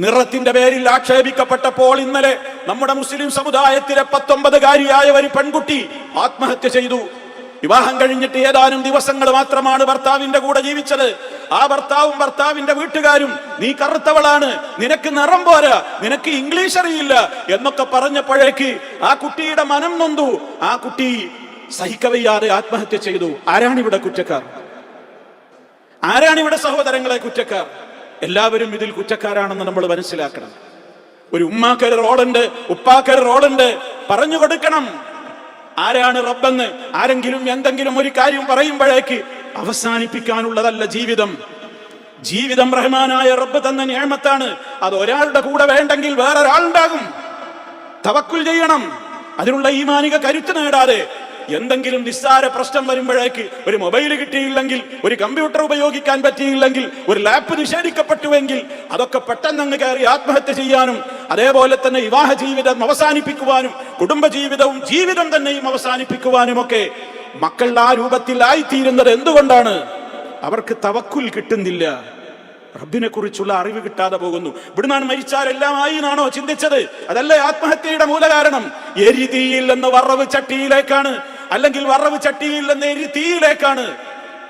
നിറത്തിന്റെ പേരിൽ ആക്ഷേപിക്കപ്പെട്ടപ്പോൾ ഇന്നലെ നമ്മുടെ മുസ്ലിം സമുദായത്തിലെ പത്തൊമ്പതുകാരിയായ ഒരു പെൺകുട്ടി ആത്മഹത്യ ചെയ്തു. വിവാഹം കഴിഞ്ഞിട്ട് ഏതാനും ദിവസങ്ങൾ മാത്രമാണ് ഭർത്താവിന്റെ കൂടെ ജീവിച്ചത്. ആ ഭർത്താവും ഭർത്താവിന്റെ വീട്ടുകാരും നീ കറുത്തവളാണ് നിനക്ക് നിറം പോരാ നിനക്ക് ഇംഗ്ലീഷ് അറിയില്ല എന്നൊക്കെ പറഞ്ഞപ്പോഴേക്ക് ആ കുട്ടിയുടെ മനം നൊന്തു. ആ കുട്ടി സഹിക്കവയ്യാതെ ആത്മഹത്യ ചെയ്തു. ആരാണിവിടെ കുറ്റക്കാർ? ആരാണിവിടെ സഹോദരങ്ങളെ കുറ്റക്കാർ? എല്ലാവരും ഇതിൽ കുറ്റക്കാരാണെന്ന് നമ്മൾ മനസ്സിലാക്കണം. ഒരു ഉമ്മാക്കൊരു റോളുണ്ട് ഉപ്പാക്കൊരു റോളുണ്ട് പറഞ്ഞു കൊടുക്കണം. ആരാണ് റബ്ബെന്ന്? ആരെങ്കിലും എന്തെങ്കിലും ഒരു കാര്യം പറയുമ്പോഴേക്ക് അവസാനിപ്പിക്കാനുള്ളതല്ല ജീവിതം. ജീവിതം റഹ്മാനായ റബ്ബ് തന്ന ഞാമത്താണ് അത് ഒരാളുടെ കൂടെ വേണ്ടെങ്കിൽ വേറൊരാളുണ്ടാകും. തവക്കുൽ ചെയ്യണം. അതിനുള്ള ഈമാനിക കരുത്ത് നേടാതെ എന്തെങ്കിലും നിസ്സാര പ്രശ്നം വരുമ്പോഴേക്ക് ഒരു മൊബൈൽ കിട്ടിയില്ലെങ്കിൽ ഒരു കമ്പ്യൂട്ടർ ഉപയോഗിക്കാൻ പറ്റിയില്ലെങ്കിൽ ഒരു ലാപ്പ് നിഷേധിക്കപ്പെട്ടുവെങ്കിൽ അതൊക്കെ പെട്ടെന്ന് അങ്ങ് കയറി ആത്മഹത്യ ചെയ്യാനും അതേപോലെ തന്നെ വിവാഹ ജീവിതം അവസാനിപ്പിക്കുവാനും കുടുംബ ജീവിതവും ജീവിതം തന്നെയും അവസാനിപ്പിക്കുവാനും ഒക്കെ മക്കൾ ആ രൂപത്തിലായിത്തീരുന്നത് എന്തുകൊണ്ടാണ്? അവർക്ക് തവക്കുൽ കിട്ടുന്നില്ല. റബ്ബിനെ കുറിച്ചുള്ള അറിവ് കിട്ടാതെ പോകുന്നു. ഇവിടുന്നാണ് ആയി എന്നാണോ ചിന്തിച്ചത്? അതല്ലേ ആത്മഹത്യയുടെ മൂലകാരണം? എരിതിയിൽ നിന്ന് വറവ് ചട്ടിയിലേക്കാണ് അല്ലെങ്കിൽ വറവ് ചട്ടിയിൽ നിന്ന് എരിതീയിലേക്കാണ്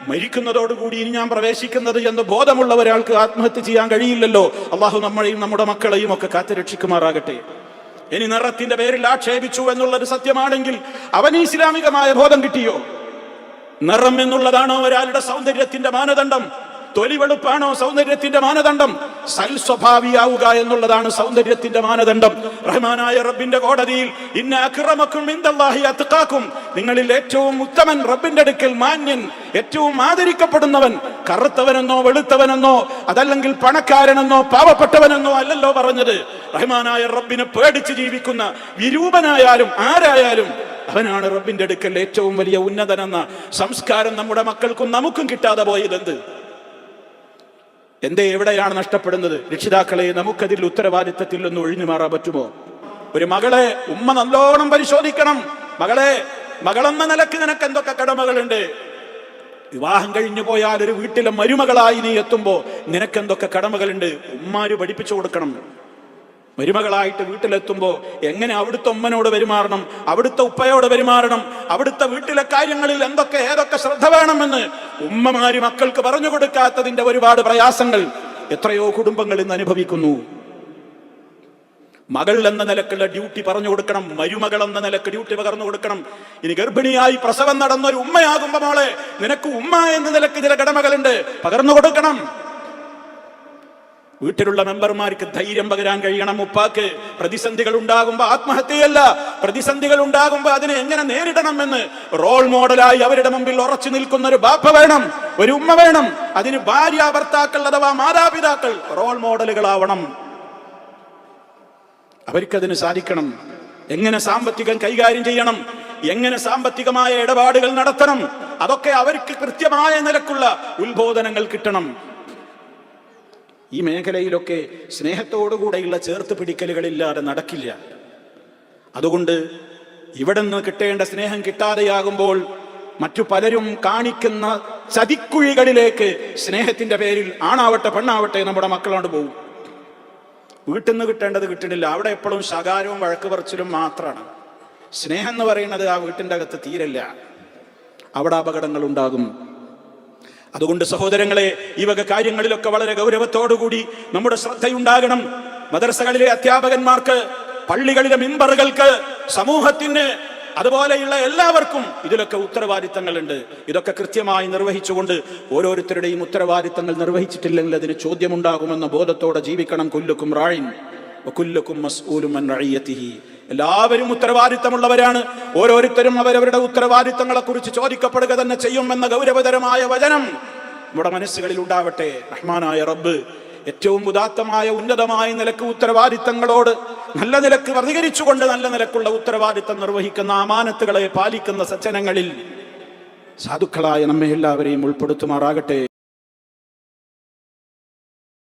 മരിക്കുന്നതോടുകൂടി ഇനി ഞാൻ പ്രവേശിക്കുന്നത് എന്ന് ബോധമുള്ള ഒരാൾക്ക് ആത്മഹത്യ ചെയ്യാൻ കഴിയില്ലല്ലോ. അള്ളാഹു നമ്മളെയും നമ്മുടെ മക്കളെയും ഒക്കെ കാത്തുരക്ഷിക്കുമാറാകട്ടെ. ഇനി നിറത്തിന്റെ പേരിൽ ആക്ഷേപിച്ചു എന്നുള്ളത് സത്യമാണെങ്കിൽ അവൻ ഇസ്ലാമികമായ ബോധം കിട്ടിയോ? നിറം എന്നുള്ളതാണോ ഒരാളുടെ സൗന്ദര്യത്തിന്റെ മാനദണ്ഡം. തൊലി വെളുപ്പാണോ സൗന്ദര്യത്തിന്റെ മാനദണ്ഡം? സൽ സ്വഭാവിയാവുക എന്നുള്ളതാണ് സൗന്ദര്യത്തിന്റെ മാനദണ്ഡം. റഹ്മാനായ റബ്ബിന്റെ കോടതിയിൽ ഇന്ന അക്രമക്കും ഇന്ദല്ലാഹി അത്കാക്കും നിങ്ങളിൽ ഏറ്റവും ഉത്തമൻ റബ്ബിന്റെ അടുക്കൽ മാന്യൻ ഏറ്റവും ആദരിക്കപ്പെടുന്നവൻ കറുത്തവനെന്നോ വെളുത്തവനെന്നോ അതല്ലെങ്കിൽ പണക്കാരനെന്നോ പാവപ്പെട്ടവനെന്നോ അല്ലല്ലോ പറഞ്ഞത്. റഹ്മാനായ റബ്ബിനെ പേടിച്ച് ജീവിക്കുന്ന വിരൂപനായാലും ആരായാലും അവനാണ് റബ്ബിന്റെ അടുക്കൽ ഏറ്റവും വലിയ ഉന്നതനെന്ന സംസ്കാരം നമ്മുടെ മക്കൾക്കും നമുക്കും കിട്ടാതെ പോയതെന്ത്? എന്തേ എവിടെയാണ് നഷ്ടപ്പെടുന്നത്? രക്ഷിതാക്കളെ നമുക്കതിൽ ഉത്തരവാദിത്തത്തിൽ നിന്ന് ഒഴിഞ്ഞു മാറാൻ പറ്റുമോ? ഒരു മകളെ ഉമ്മ നല്ലോണം പരിശോധിക്കണം. മകളെ മകളെന്ന നിലയ്ക്ക് നിനക്ക് എന്തൊക്കെ കടമകളുണ്ട്? വിവാഹം കഴിഞ്ഞു പോയാൽ ഒരു വീട്ടിലെ മരുമകളായി നീ എത്തുമ്പോ നിനക്ക് എന്തൊക്കെ കടമകളുണ്ട്? ഉമ്മാര് പഠിപ്പിച്ചു കൊടുക്കണം. മരുമകളായിട്ട് വീട്ടിലെത്തുമ്പോൾ എങ്ങനെ അവിടുത്തെ ഉമ്മനോട് പെരുമാറണം? അവിടുത്തെ ഉപ്പയോട് പെരുമാറണം? അവിടുത്തെ വീട്ടിലെ കാര്യങ്ങളിൽ എന്തൊക്കെ ഏതൊക്കെ ശ്രദ്ധ വേണമെന്ന് ഉമ്മമാര് മക്കൾക്ക് പറഞ്ഞു കൊടുക്കാത്തതിന്റെ ഒരുപാട് പ്രയാസങ്ങൾ എത്രയോ കുടുംബങ്ങൾ ഇന്ന് അനുഭവിക്കുന്നു. മകൾ എന്ന നിലക്കുള്ള ഡ്യൂട്ടി പറഞ്ഞു കൊടുക്കണം മരുമകൾ എന്ന നിലയ്ക്ക് ഡ്യൂട്ടി പകർന്നു കൊടുക്കണം. ഇനി ഗർഭിണിയായി പ്രസവം നടന്ന ഒരു ഉമ്മയാകുമ്പോ മോളെ നിനക്ക് ഉമ്മ എന്ന നിലയ്ക്ക് ചില കടമകളുണ്ട്. പകർന്നു കൊടുക്കണം. വീട്ടിലുള്ള മെമ്പർമാർക്ക് ധൈര്യം പകരാൻ കഴിയണം ഉപ്പാക്ക്. പ്രതിസന്ധികൾ ഉണ്ടാകുമ്പോ ആത്മഹത്യയല്ല. പ്രതിസന്ധികൾ ഉണ്ടാകുമ്പോ അതിനെ എങ്ങനെ നേരിടണമെന്ന് റോൾ മോഡലായി അവരുടെ മുമ്പിൽ ഉറച്ചു നിൽക്കുന്ന ഒരു ബാപ്പ വേണം ഒരു ഉമ്മ വേണം. അതിന് ഭാര്യ ഭർത്താക്കൾ അഥവാ മാതാപിതാക്കൾ റോൾ മോഡലുകളാവണം അവർക്കതിന് സാധിക്കണം. എങ്ങനെ സാമ്പത്തികം കൈകാര്യം ചെയ്യണം? എങ്ങനെ സാമ്പത്തികമായ ഇടപാടുകൾ നടത്തണം? അതൊക്കെ അവർക്ക് കൃത്യമായ നിലക്കുള്ള ഉത്ബോധനങ്ങൾ കിട്ടണം. ഈ മേഖലയിലൊക്കെ സ്നേഹത്തോടുകൂടെയുള്ള ചേർത്ത് പിടിക്കലുകളില്ലാതെ നടക്കില്ല. അതുകൊണ്ട് ഇവിടെ നിന്ന് കിട്ടേണ്ട സ്നേഹം കിട്ടാതെയാകുമ്പോൾ മറ്റു പലരും കാണിക്കുന്ന ചതിക്കുഴികളിലേക്ക് സ്നേഹത്തിന്റെ പേരിൽ ആണാവട്ടെ പെണ്ണാവട്ടെ നമ്മുടെ മക്കളോട് പോകും വീട്ടിൽ നിന്ന് കിട്ടേണ്ടത് കിട്ടണില്ല അവിടെ എപ്പോഴും ശകാരവും വഴക്ക് പറച്ചിലും മാത്രമാണ് സ്നേഹം എന്ന് പറയുന്നത് ആ വീട്ടിന്റെ അകത്ത് തീരല്ല. അവിടെ അപകടങ്ങൾ ഉണ്ടാകും അതുകൊണ്ട് സഹോദരങ്ങളെ ഈ വക കാര്യങ്ങളിലൊക്കെ വളരെ ഗൗരവത്തോടുകൂടി നമ്മുടെ ശ്രദ്ധയുണ്ടാകണം. മദർസകളിലെ അധ്യാപകന്മാർക്ക് പള്ളികളിലെ മിമ്പറുകൾക്ക് സമൂഹത്തിന് അതുപോലെയുള്ള എല്ലാവർക്കും ഇതിലൊക്കെ ഉത്തരവാദിത്തങ്ങളുണ്ട്. ഇതൊക്കെ കൃത്യമായി നിർവഹിച്ചുകൊണ്ട് ഓരോരുത്തരുടെയും ഉത്തരവാദിത്തങ്ങൾ നിർവഹിച്ചിട്ടില്ലെങ്കിൽ അതിന് ചോദ്യമുണ്ടാകുമെന്ന ബോധത്തോടെ ജീവിക്കണം. കൊല്ലുക്കും റായിൻ കൊല്ലുക്കും മസ്ഊലും എല്ലാവരും ഉത്തരവാദിത്തമുള്ളവരാണ്. ഓരോരുത്തരും അവരവരുടെ ഉത്തരവാദിത്തങ്ങളെ കുറിച്ച് ചോദിക്കപ്പെടുക തന്നെ ചെയ്യുമെന്ന ഗൗരവതരമായ വചനം നമ്മുടെ മനസ്സുകളിൽ ഉണ്ടാവട്ടെ. റഹ്മാനായ റബ്ബ് ഏറ്റവും ഉദാത്തമായ ഉന്നതമായ നിലയ്ക്ക് ഉത്തരവാദിത്തങ്ങളോട് നല്ല നിലയ്ക്ക് പ്രതികരിച്ചുകൊണ്ട് നല്ല നിലക്കുള്ള ഉത്തരവാദിത്തം നിർവഹിക്കുന്ന അമാനത്തുകളെ പാലിക്കുന്ന സജ്ജനങ്ങളിൽ സാധുക്കളായ നമ്മെ എല്ലാവരെയും ഉൾപ്പെടുത്തുമാറാകട്ടെ.